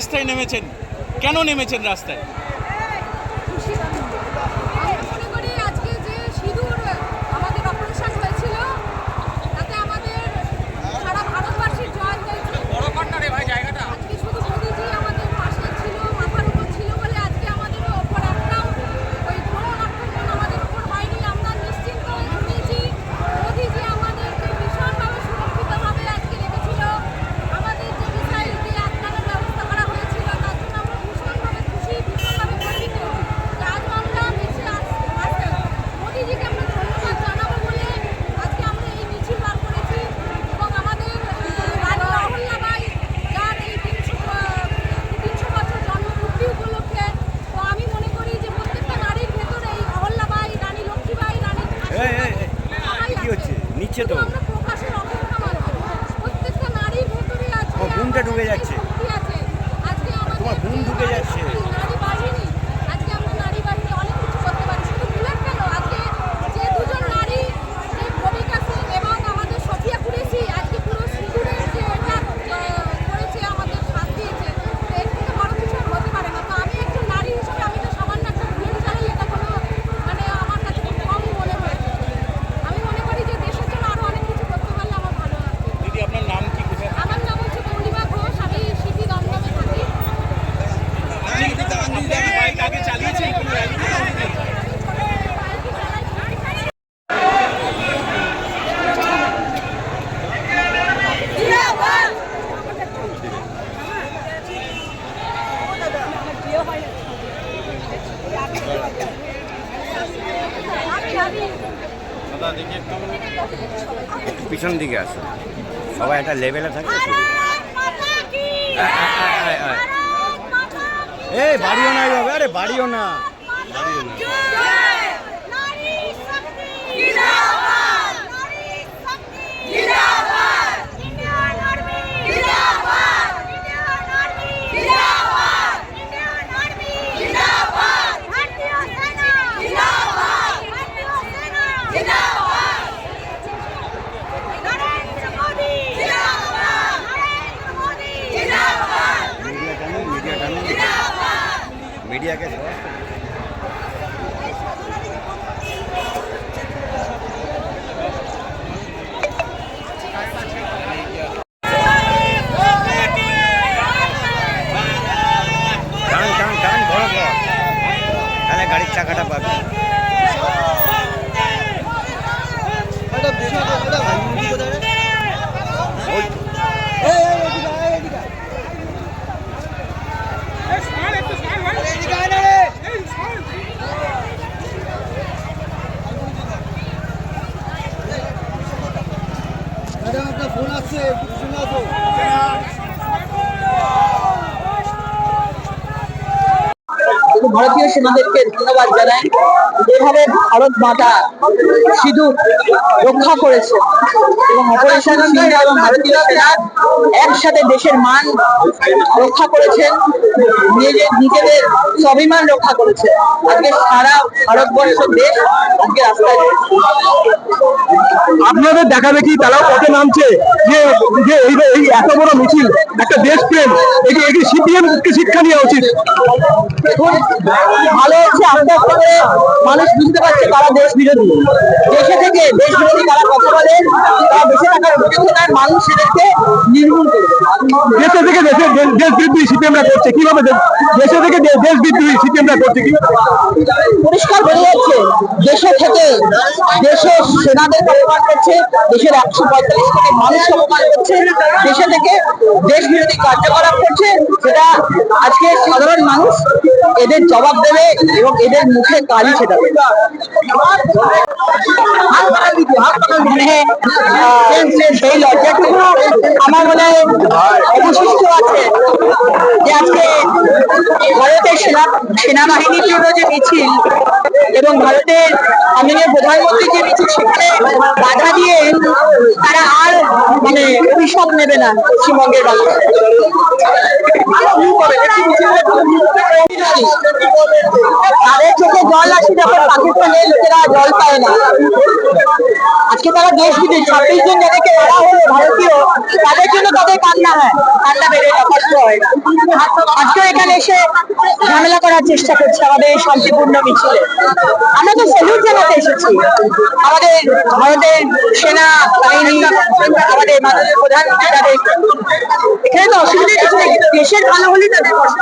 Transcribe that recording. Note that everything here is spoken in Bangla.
রাস্তায় নেমেছেন? কেন নেমেছেন রাস্তায় আমরা মনে করি আজকে যে সিঁদুর আমাদের অপারেশন হয়েছিল তাতে আমাদের সারা ভারতবাসীর জয় হয়েছে আজকে শুধু মোদিজি আমাদের পাশে ছিল মাথার উপর ছিল বলে আজকে আমাদের ওপর একটাও ওই ড্রোন আক্রমণ আমাদের উপর হয়নি আমরা নিশ্চিন্ত হয়ে ঘুমিয়েছি মোদিজি আমাদেরকে ভীষণভাবে সুরক্ষিতভাবে আজকে রেখেছিল আমাদের যে মিসাইল দিয়ে আটকানোর ব্যবস্থা করা হয়েছিল তার জন্য আমরা ভীষণভাবে খুশি ভীষণভাবে গর্বিত যে আজ আমরা মিছিল আস- আসতে মোদিজিকে আমরা ধন্যবাদ জানাব বলে আজকে আমরা এই মিছিল বার করেছি এবং আমাদের আহ, রানী অহল্যাবাই যার এই তিনশো তিনশো বছর জন্মপূর্তি উপলক্ষে তো আমি মনে করি যে প্রত্যেকটা নারীর ভেতরে এই অহল্যাবাই রানী লক্ষ্মীবাই রানী এই, এই, এই, সবাই কি আছে। হচ্ছে? নিচ্ছে তো। শুধু আমরা প্রকাশের অপেক্ষা মাত্র। প্রত্যেকটা নারীর ভেতরে আছে আমার বুমটা ঢুকে ডুবে যাচ্ছে। শক্তি আছে। আজকে আমাদের তোমার বুম যে ঢুকে নারী যাচ্ছে। শক্তি, নারী বাহিনী, আজকে আমরা নারী বাহিনী অনেক কিছু করতে পারি। শুধু বুলেট কেন, আজকে যে দুজন নারী, যে ভূমিকা সিং এবং আমাদের সফিয়া কুরেশি, আজকে পুরো সিঁদুরের যে এটা, আহ, করেছে, আমাদের সাথ দিয়েছে, তো এর থেকে বড় কিছু আর হতে পারে না। তো আমি একজন নারী হিসেবে আমি তো সামান্য একটা বুলেট চালাই, এটা কোনো মানে আমার কাছে খুব কম মনে হয়েছে। আমি মনে করি যে দেশের জন্য আরও অনেক কিছু করতে পারলে আমার ভালো লাগবে দিদি আপনার নাম কি কোথায় আমার নাম হচ্ছে পূর্ণিমা ঘোষ আমি সিটি দমদমে থাকি আপনি কি বাইক আগে চালিয়েছেন কোনো র্যালিতে পিছন দিকে আসো সবাই একটা লেভেলে থাকে এই বাড়িও না এইভাবে আরে বাড়িও না মিডিয়া মিডিয়াকে সবাই আসছে শুনে আসো শুধু ভারতীয় সেনাদেরকে ধন্যবাদ জানাই। যেভাবে ভারত মাতা সিধু রক্ষা করেছে এবং অপারেশন সিঁদুর এবং ভারতীয় সেনা একসাথে দেশের মান রক্ষা করেছেন নিজেদের নিজেদের স্বাভিমান রক্ষা করেছে। আজকে সারা ভারতবর্ষ দেশ আজকে রাস্তায়। আপনাদের দেখা দেখি তারাও পথে নামছে। যে যে এই এই এত বড় মিছিল একটা দেশপ্রেম এটি এটি সিপিএম শিক্ষা নেওয়া উচিত। ভালো হচ্ছে আস্তে আস্তে করে মানুষ বুঝতে পারছে তারা দেশ বিরোধী। দেশে থেকে দেশ বিরোধী তারা কথা বলে তারা দেশে থাকার অভিযোগ তার মানুষ সেদেরকে নির্মূল করবে দেশে থেকে দেশে দেশ- বিদ্রোহী সিপিএমরা করছে কীভাবে দেশে থেকে দেশ বিদ্রোহী সিপিএমরা করছে কি পরিষ্কার বোঝা যাচ্ছে দেশে থেকে দেশের সেনাদের অপমান করছে, দেশের একশো পঁয়তাল্লিশ কোটি মানুষ অপমান করছে, দেশে থেকে দেশ বিরোধী কার্যকলাপ করছে, সেটা আজকে সাধারণ মানুষ এদের জবাব দেবে এবং এদের মুখে কালি ছেটাবে। মানে সেই লজ্জাটুকু মনে অবশিষ্ট আছে। যে আজকে ভারতের সেনা সেনাবাহিনীর জন্য যে মিছিল এবং ভারতের মাননীয় প্রধানমন্ত্রী যে মিছিল সেখানে বাধা দিয়ে তারা আর মানে অভিশাপ নেবে না পশ্চিমবঙ্গের মানুষ। তাদের চোখে জল আসে যখন পাকিস্তানের লোকেরা জল পায় না। আজকে তারা দেশ বিদেশ, ছাব্বিশ জন যাদেরকে মারা হলো ভারতীয়, তাদের জন্য তাদের কান্না হয়, কান্না বেড়ে না কষ্ট আজকেও এখানে এসে ঝামেলা করার চেষ্টা করছে আমাদের শান্তিপূর্ণ মিছিলে। আমরা তো স্যালুট জানাতে এসেছি। আমাদের ভারতের সেনা, বাহিনী, আমাদের মাননীয় প্রধান এখানে তো অসুবিধা কিছু নেই। দেশের ভালো হলেই তাদের কষ্ট।